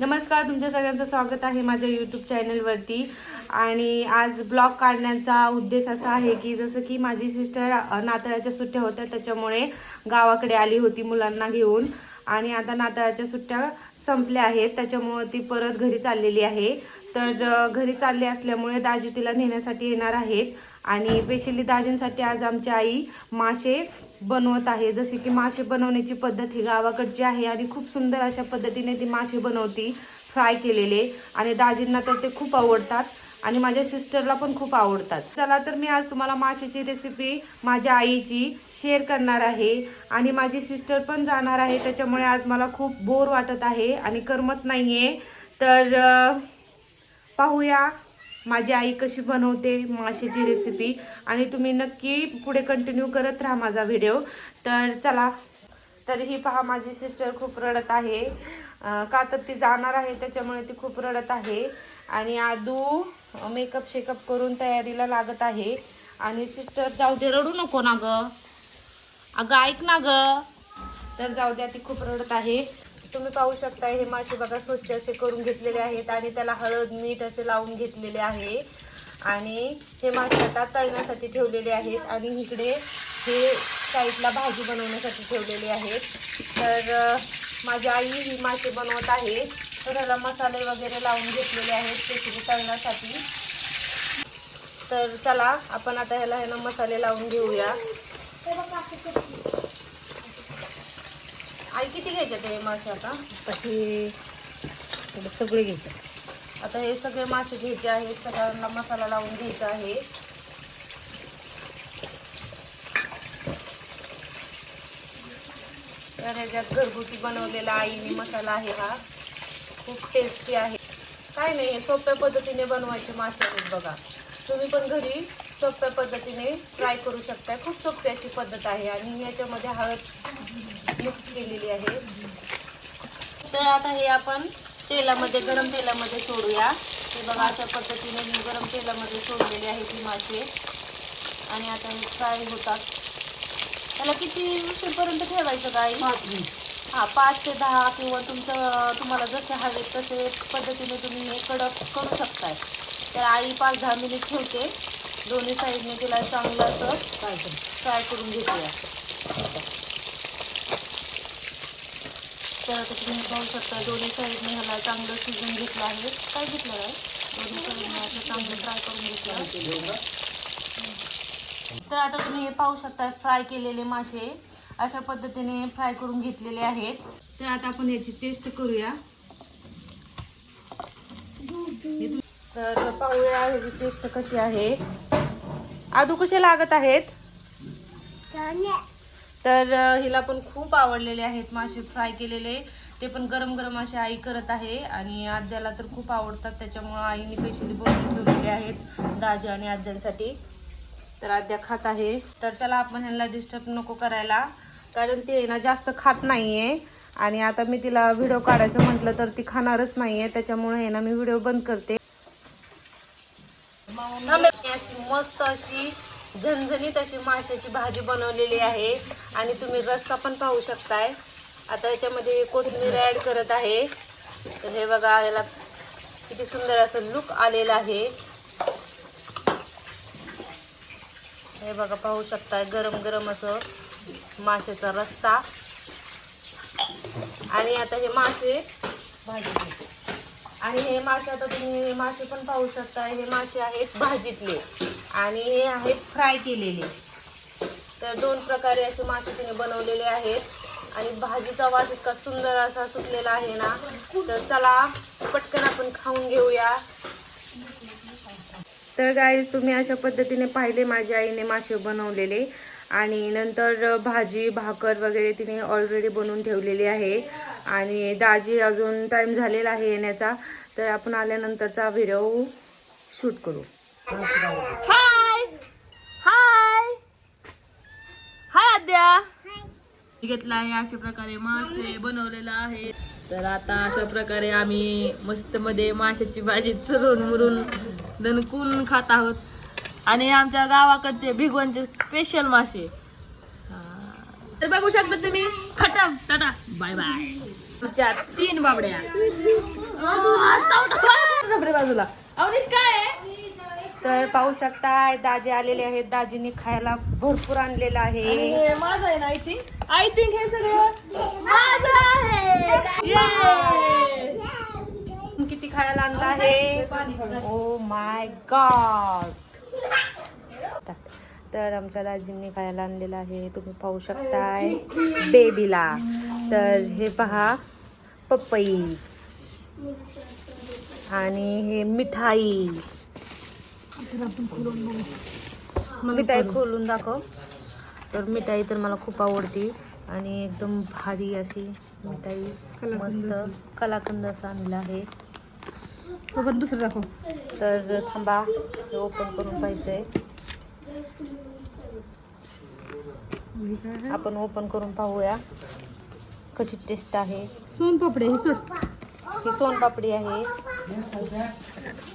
नमस्कार तुमच्या सगळ्यांचं स्वागत आहे माझ्या यूट्यूब चॅनलवरती आणि आज ब्लॉग काढण्याचा उद्देश असा आहे की जसं की माझी सिस्टर नाताळाच्या सुट्ट्या होत्या त्याच्यामुळे गावाकडे आली होती मुलांना घेऊन. आणि आता नाताळाच्या सुट्ट्या संपल्या आहेत त्याच्यामुळे ती परत घरी चाललेली आहे. तर घरी चालली असल्यामुळे दाजी तिला नेण्यासाठी येणार आहेत. आणि स्पेशली दाजींसाठी आज आमची आई मासे बनवत आहे. जसे की मासे बनवण्याची पद्धत ही गावाकडची आहे आणि खूप सुंदर अशा पद्धतीने ती मासे बनवती फ्राय केलेले. आणि दाजींना तर ते खूप आवडतात आणि माझ्या सिस्टरला पण खूप आवडतात. चला तर मी आज तुम्हाला माशाची रेसिपी माझ्या आईची शेअर करणार आहे. आणि माझी सिस्टर पण जाणार आहे. त्याच्यामुळे आज मला खूप बोर वाटत आहे आणि करमत नाही आहे तर पाहूया. माझी आई कशी बनवते माशाची रेसिपी आणि तुम्ही नक्की पुढे कंटिन्यू करत राहा माझा व्हिडिओ तर चला तर ही पहा माझी सिस्टर खूप रडत आहे. का तर ती जाणार आहे त्याच्यामुळे ती खूप रडत आहे. आणि आदू मेकअप शेकअप करून तयारीला लागत आहे. आणि सिस्टर जाऊ दे रडू नको ना ग. अगं ऐक ना ग. तर जाऊ द्या ती खूप रडत आहे. तुम्ही पाहू शकता हे मासे बघा स्वच्छ असे करून घेतलेले आहेत आणि त्याला हळद मीठ असे लावून घेतलेले आहे. आणि हे मासे आता तळण्यासाठी ठेवलेले आहेत आणि इकडे हे साईडला भाजी बनवण्यासाठी ठेवलेले आहेत. तर माझी आई ही मासे बनवत आहे. तर ह्याला मसाले वगैरे लावून घेतलेले आहेत स्पेशली तळण्यासाठी. तर चला आपण आता ह्याला ह्याला मसाले लावून घेऊया. आई किती घ्यायचे ते मासे आता? हे सगळे घ्यायचे. आता हे सगळे मासे घ्यायचे आहेत सगळ्यांना मसाला लावून घ्यायचा आहे. तर ह्याच्यात घरगुती बनवलेला आईने मसाला आहे हा. खूप टेस्टी आहे. काय नाही हे सोप्या पद्धतीने बनवायचे मासे आहेत बघा. तुम्ही पण घरी सोप्या पद्धतीने ट्राय करू शकता खूप सोपी अशी पद्धत आहे आणि याच्यामध्ये हळद मिक्स केलेली आहे. तर आता हे आपण तेलामध्ये गरम तेलामध्ये सोडूया. हे बघा अशा पद्धतीने मी गरम तेलामध्ये सोडलेले आहे ती मासे आणि आता हे फ्राय होतात. त्याला किती उशीरपर्यंत ठेवायचं काय हा पाच ते दहा किंवा तुमचं तुम्हाला जसे हवे तसे पद्धतीने तुम्ही हे कडक करू शकताय. तर आई पाच दहा मिनिट ठेवते. दोन्ही साईडने तिला चांगलं असं फ्राय करून घेऊया तर आता तुम्ही पाहू शकता दोन्ही साईडने ह्याला चांगलं शिजून घेतलं आहे. काय घेतलं आहे? दोन्ही साईडने असं चांगलं फ्राय करून घेतलं. आहे तर आता तुम्ही हे पाहू शकता फ्राय केलेले मासे अशा पद्धतीने फ्राय करून घेतलेले आहेत. तर आता आपण याची टेस्ट करूया. तर पाहूया ह्याची टेस्ट कशी आहे. आदू कसे लागत आहेत? तर हिला पण खूप आवडलेले आहेत मासे फ्राय केलेले. ते पण गरम गरम असे आई करत आहे आणि आद्याला तर खूप आवडतात. त्याच्यामुळं आईने स्पेशली बनवून ठेवलेले आहेत दाजी आणि आद्यांसाठी. तर आद्या खात आहे. तर चला आपण ह्यांना डिस्टर्ब नको करायला कारण ती आहे ना जास्त खात नाहीये. आणि आता मी तिला व्हिडिओ काढायचं म्हटलं तर ती खाणारच त्याच्यामुळे आहे ना मी व्हिडिओ बंद करते आम्ही अशी मस्त अशी झणझणीत अशी माशाची भाजी बनवलेली आहे. आणि तुम्ही रस्सा पण पाहू शकताय. आता याच्यामध्ये कोथिंबीर ॲड करत आहे. तर हे बघा याला किती सुंदर असं लुक आलेलं आहे. हे बघा पाहू शकताय गरम गरम असं माशाचा रस्सा. आणि आता हे मासे भाजी. आणि हे मासे आता तुम्ही हे मासे पण पाहू शकता. हे मासे आहेत भाजीतले. आणि हे आहेत फ्राय केलेले. तर दोन प्रकारे असे मासे तिने बनवलेले आहेत. आणि भाजीचा वास इतका सुंदर असा सुटलेला आहे ना. तर चला पटकन आपण खाऊन घेऊया. तर गाईज तुम्ही अशा पद्धतीने पाहिले माझ्या आईने मासे बनवलेले. आणि नंतर भाजी भाकर वगैरे तिने ऑलरेडी बनवून ठेवलेली आहे. आणि दाजी अजून टाईम झालेला आहे येण्याचा. तर आपण आल्यानंतरचा व्हिडिओ शूट करू. हाय हाय हाय आद्या. घेतला आहे अशा प्रकारे मासे बनवलेला आहे. तर आता अशा प्रकारे आम्ही मस्त मध्ये माशाची भाजी चरून मुरून दणकून खात आहोत. आणि आमच्या गावाकडचे भिगवणचे स्पेशल मासे. तर बघू शकता तुम्ही. खटम टाटा. बाय बाय तुमच्या तीन बाबड्या. बाजूला. अवनीश काय आहे? तर पाहू शकताय दाजी आलेले आहेत. दाजींनी खायला भरपूर आणलेलं आहे. हे माझं आहे ना आय थिंक आय थिंक हे सगळं माझं आहे. Yay! किती खायला आणलं आहे? ओ माय गॉड तर आमच्या दाजींनी खायला आणलेलं आहे. तुम्ही पाहू शकताय बेबीला तर हे पहा पपई. आणि हे मिठाई. मिठाई खोलून दाखव. तर मिठाई तर मला खूप आवडती. आणि एकदम भारी अशी मिठाई. मस्त. कलाकंद असं आणलं आहे. तो पण दुसरं दाखव. तर थांबा हे ओपन करून पाहिजे आपण ओपन करून पाहूया. कशी टेस्ट आहे. सोन पापडे हे सोड. ही सोनपापडी आहे.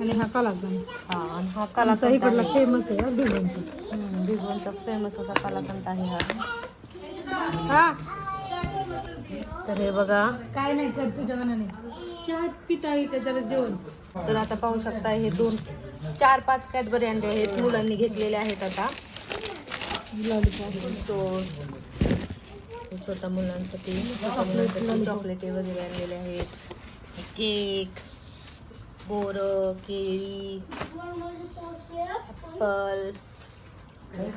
आणि हा कालाकंद. हा आणि हा कलाकंद इकडला. फेमस आहे भिगवणचा भिगवणचा फेमस असा कलाकंद आहे हा. हा. तर हे बघा. काय नाही कर तुझ्या मनाने. चहा पिता येते जरा जेवण. तर आता पाहू शकता हे दोन चार पाच कॅडबरी आणले आहेत. मुलांनी घेतलेले आहेत आता. छोट्या मुलांसाठी छोट्या मुलांसाठी चॉकलेटे वगैरे आणलेले आहेत. केक बोर केळी ॲपल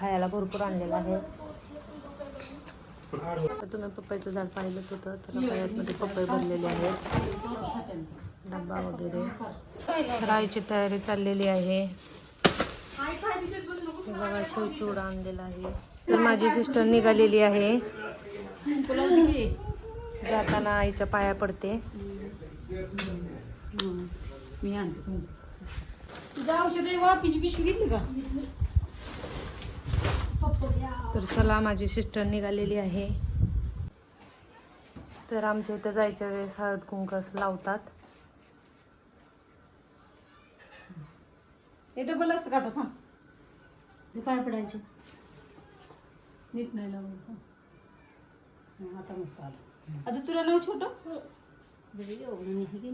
खायला भरपूर आणलेलं आहे. तुम्ही पप्पाचं झाड पाहिलंच होतं तर आता यामध्ये भरलेले आहेत. डब्बा वगैरे. राईची तयारी चाललेली आहे. बघा शिवचिवडा आणलेला आहे. तर माझी सिस्टर निघालेली आहे. जाताना आईच्या पाया पडते. मी आणते. तुझं औषध आहे वापीची पिशवी घेतली का? तर चला माझी सिस्टर निघालेली आहे. तर आमच्या इथं जायच्या वेळेस हळद कुंकस लावतात. हे डबल असतं का आता? थांब. हे काय पडायचे? नीट नाही लावायचं. आता मस्त आलं. आता तुला नाव छोटं? बरं, एवढं नाही हे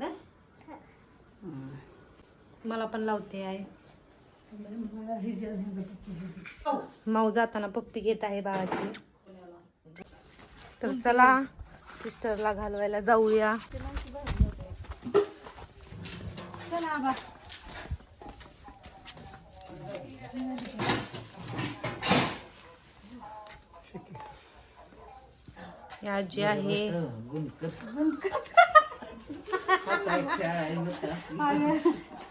बस? मला पण लावते आहे माऊ जाताना पप्पी घेत आहे बाळाची. तर चला सिस्टरला घालवायला जाऊया. चला आबा ही आजी आहे. कुठे अयो ही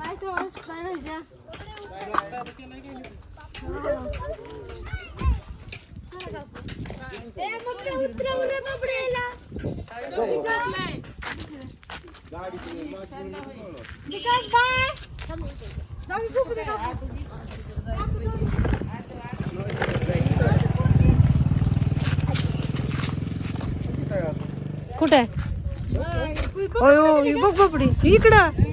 बघ बापडी इकडं चॉकलेट खाऊन घ्या नाही दे राहू दे दे आता राहू दे. चॉकलेट देऊन टाकले चल इकडे.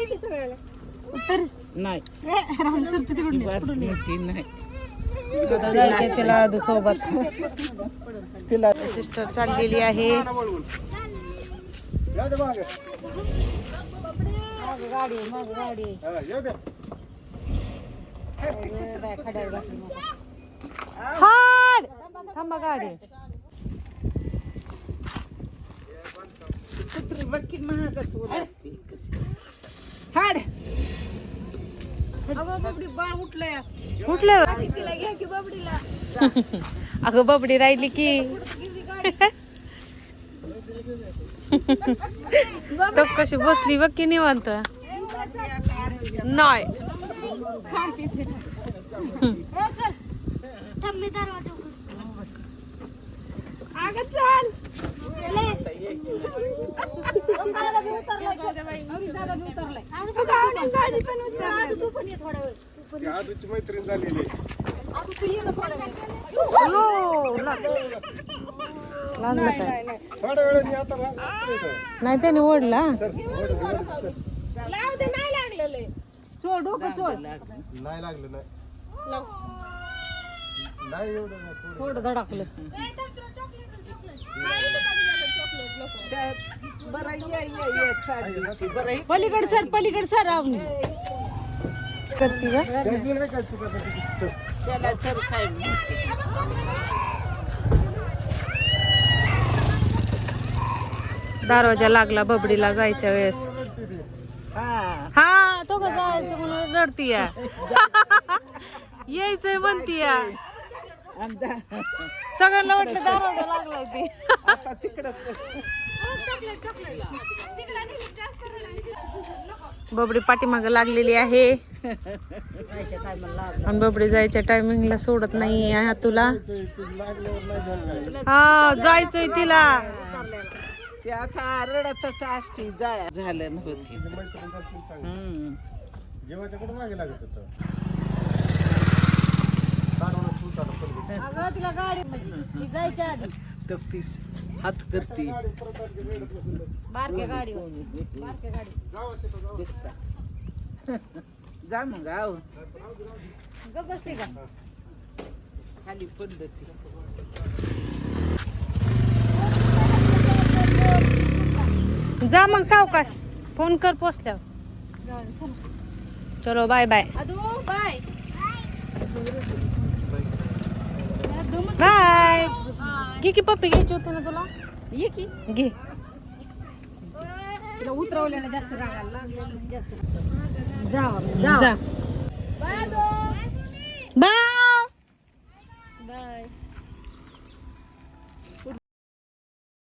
दे सगळ्याला उत्तर नाही राहून सर तिकडून आता जायचे तिला सोबत सिस्टर चाललेली आहे. गाडी आहे, मागं गाडी. हा. हाड थांबा गाडी हाड अगं बापडी बाळ उठलंय कुठलं बाबडीला. अगं बबडी राहिली की. तो कशी बसली बघ की निवांत. नाही. ती आजूची मैत्रीण झालेली थोड्या वेळाने आता नाही त्याने ओढला चल, ओढ, ओढ, चोळ डोकं चोळ नाही लागलं नाही नाही एवढं नाही, थोडं. थोडं धडकलं पलीकड सर पलीकड सर करते का काय त्याची. दरवाजा लागला बबडीला जायच्या वेळेस. हा तो का जायचं म्हणून रडती या यायचंय म्हणती या सगळ्यांना वाटलं दरवाजा लागलाय ती बबडी पाठीमाग लागलेली आहे. आणि बबडी जायच्या टायमिंगला सोडत नाही आहे तुला. हा जायचंय तिला. ते आता रडतच असते जाय झालं नव्हती. जेवायच्या कुठं मागे लागत होतं दारूला सूत आलं पलीकडे. अगं तिला गाडी ती जायच्या आधी. तपतीस हात करते गाडी परत आली, रेडत बसलं. बारक्या गाडीवर. बारक्या गाडी जाऊ असे तर जाऊ. जा मग आव गप बसते का? खाली पडलं ती जा मग सावकाश. फोन कर पोचल्यावर. चलो bye bye. Adu bye. Bye. घे की पप्पी घ्यायची होती ना तुला? ये की. घे. उतरवलेला जास्त रागायला जास्त. जा जा. बाय. बाय.